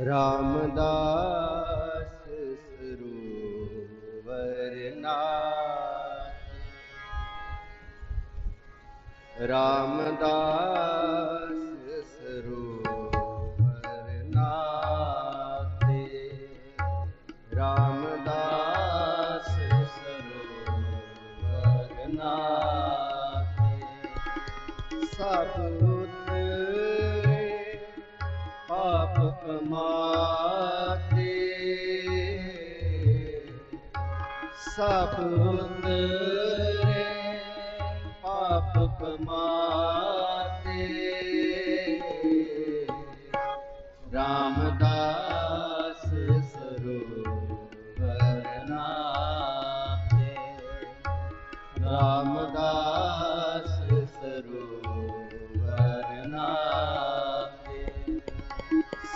ਰਾਮਦਾਸ ਸਰੂਵਰ ਨਾਥ ਰਾਮਦਾਸ ਸਰੂਵਰ ਨਾਥੇ ਰਾਮਦਾਸ ਸਰੂਵਰ ਨਾਥੇ ਸਭ ਪਾਪ ਕਮਾਤੇ ਪਾਪ ਕਮਾਤੇ। ਰਾਮਦਾਸ ਸਰੂਵਰ ਨਾਥੇ ਰਾਮਦਾਸ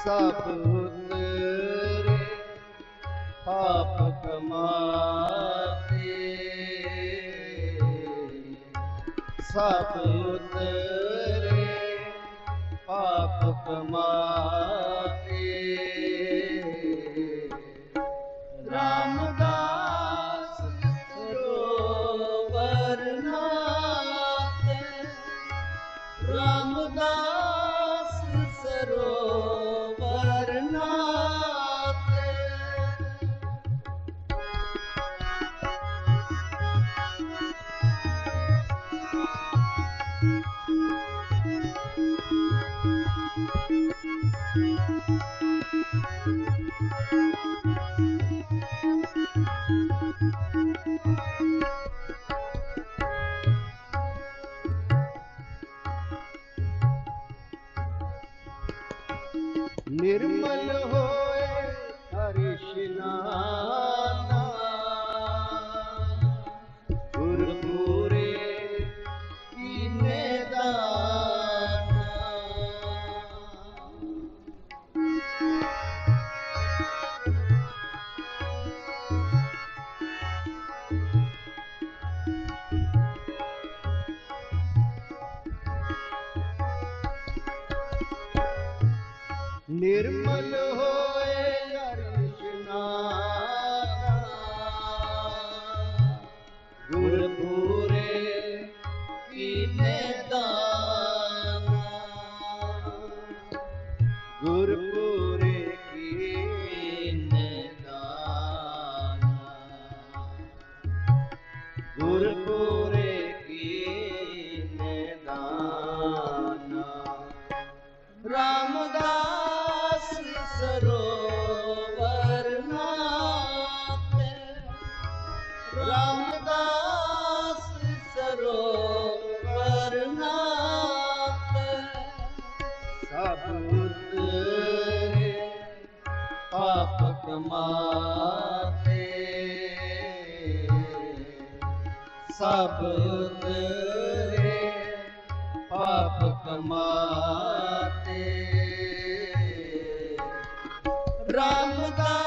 ਸਭ ਉਤਰੇ ਪਾਪ ਕਮਾਤੇ। ਸਭ ਪਾਪ ਕਮਾਤੇ ਸਭ ਉਤਰੇ ਪਾਪ ਕਮਾਤੇ। ਰਾਮਦਾਸ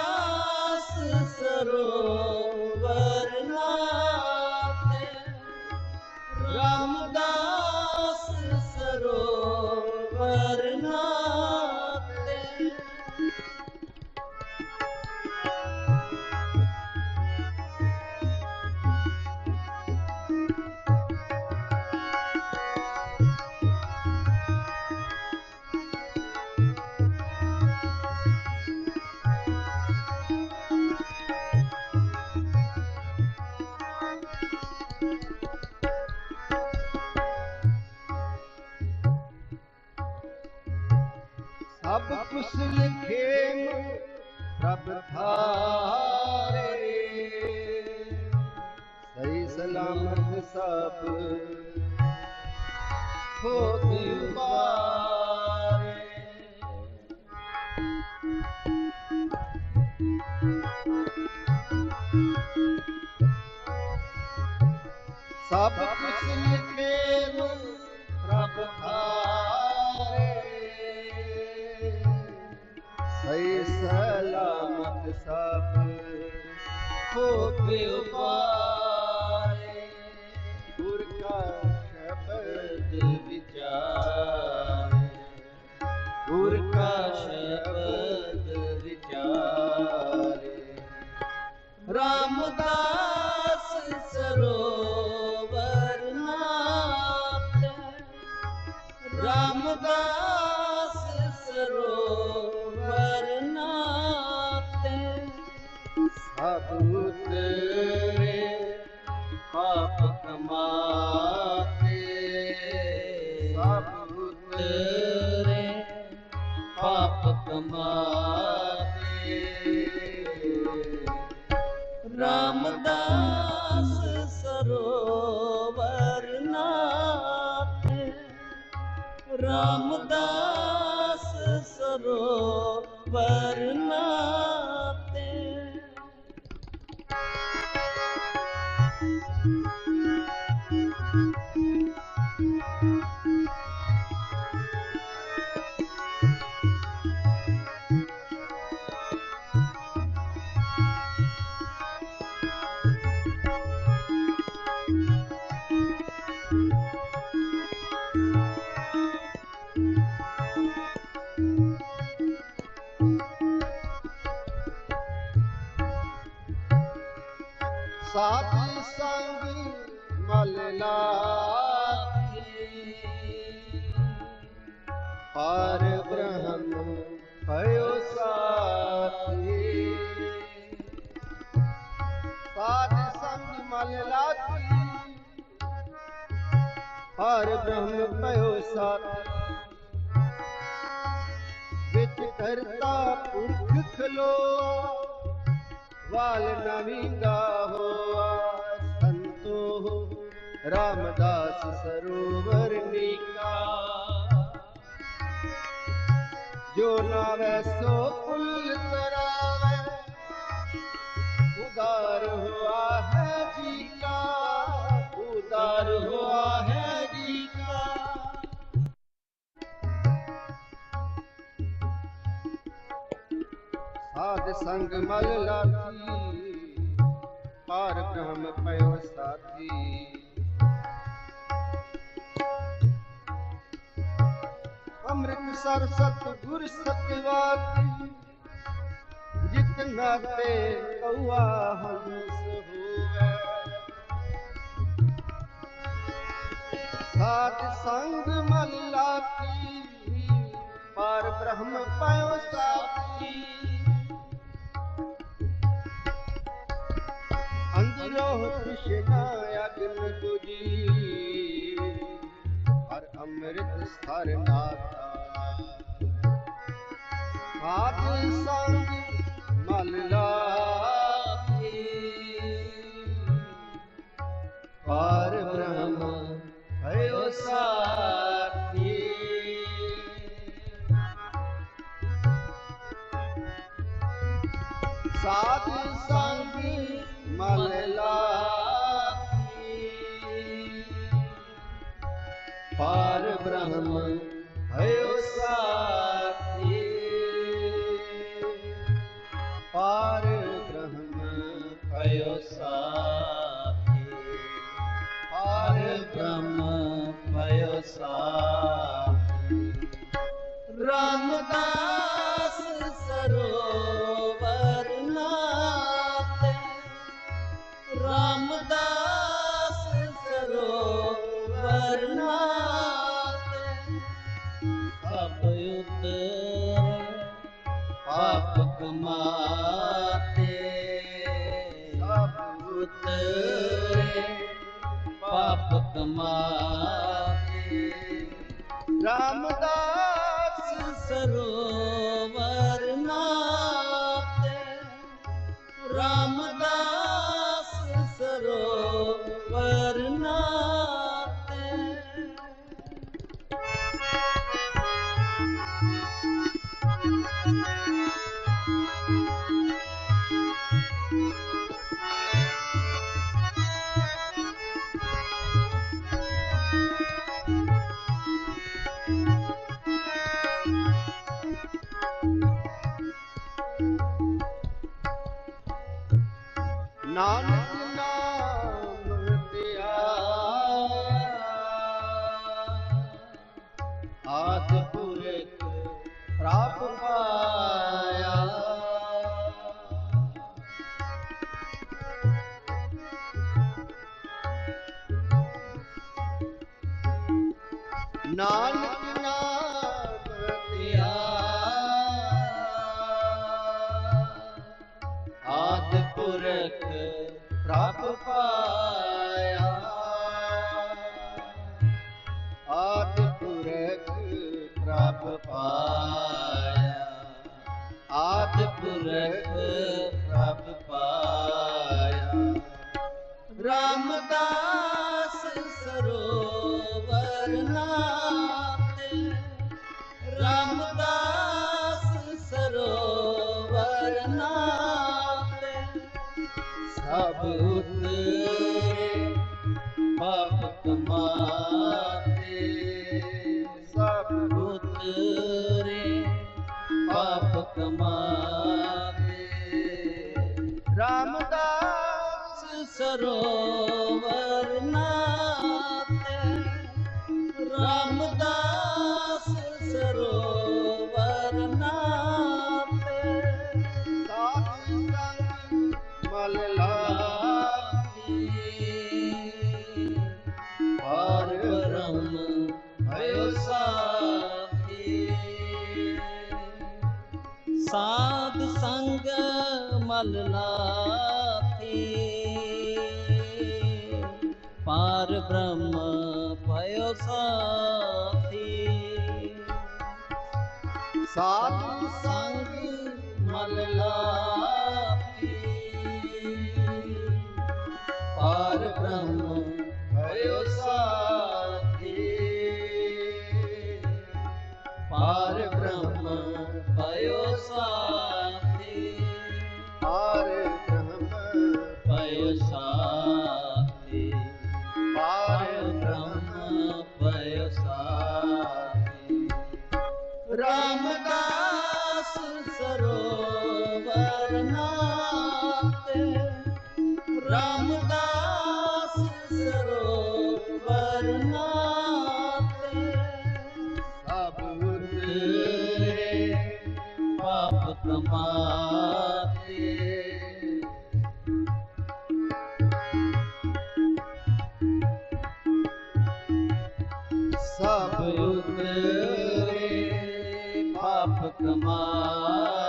ਸਭ ਕੁਸਲ ਖੇਮ ਪ੍ਰਭ ਥਾਰੇ ਸਹੀ ਸਲਾਮਤ ਸਭ ਹੋਤੀ ਉਬਾਰੇ। ਸਭ ਕੁਸਲ ਖੇਮ ਪ੍ਰਭ ਥਾਰੇ ਹੋਵੇ ਉਪਾਰੇ ਗੁਰ ਕਾ ਸ਼ਬਦ ਵਿਚਾਰੇ ਰਾਮ ਦਾ ਉਤਰੇ ਪਾਪ ਕਮਾਤੇ। ਰਾਮਦਾਸ ਸਰੋਵਰ ਨਾਥੇ। ਰਾਮਦਾਸ ਸਰੋਵਰ ਨਾਥੇ। ਸਾਧੀ ਸੰਗ ਮਲ ਲਾਖੀ ਪਰ ਬ੍ਰਹਮ ਭਇਓ ਸਾਥੀ। ਸਾਧ ਸੰਗ ਮਲ ਲਾਖੀ ਪਰ ਬ੍ਰਹਮ ਭਇਓ ਸਾਥੀ। ਕਰਤਾ ਪੁਰਖ ਖਲੋ। ਵਾਲ ਨਵੀਂਦਾ ਹੋਆ ਰਾਮਦਾਸ ਸਰੋਵਰ ਨੀਕਾ ਜੋ ਨਾਵੇ ਸੋ ਕੁਲ ਤਰਾਵੇ ਉਦਾਰ ਹੁਆ ਹੈ ਜੀ ਕਾ ਉਦਾਰ ਹੁਆ ਹੈ ਜੀ ਕਾ ਸਾਧ ਸੰਗ ਮਲ ਲਾਥੀ ਪਾਰ ਬ੍ਰਹਮ ਪਇਓ ਸਰ ਸਤ ਗੁਰ ਸਤਵਾਤੀ ਜਿਤ ਨਾਤੇ ਕਉਆ ਹੰਸ ਹੋਵੇ। ਸਾਧ ਸੰਗ ਮਲ ਲਾਥੀ ਪਾਰ ਬ੍ਰਹਮ ਪਇਓ ਸਾਥੀ। ਅੰਦਰੋਂ ਕ੍ਰਿਸ਼ਨਾ ਅਗਨ ਤੁਜੀ ਹਰ ਅੰਮ੍ਰਿਤ ਸਰ ਨਾਤਾ ਆਦ ਸੰਗ ਮਲ ਲਾਤੀ ਪਾਰ ਬ੍ਰਹਮ ਭਇਓ ਸਾਥੀ। ਸਾਧ ਸੰਗ ਮਲ ਲਾਤੀ ਪਾਰ ਬ੍ਰਹਮ ਭਇਓ ਨਾਨਕ ਨਾਮ ਪ੍ਰਭ ਪਾਇਆ ਆਦ ਪੁਰਖ ਪ੍ਰਭ ਪਾਇਆ ਆਦ ਪੁਰਖ ਪ੍ਰਭ ਪਾਇਆ ਰਾਮ ਦਾ ਸਰੋਵਰ ਨਾਤੇ। ਰਾਮਦਾਸ ਸਰੋਵਰ ਨਾਤੇ। ਸਾਧ ਸੰਗ ਮਲ ਸਾਧ ਸੰਗ ਮਲ ਨਾਥੀ। ਪਾਰ ਬ੍ਰਹਮ ਪਇਓ ਸਾਥੀ। ਸਾਧ ਸੰਗ ਮਲ ਨਾਥੀ। ਉਤਰੇ ਪਾਪ ਕਮਾਏ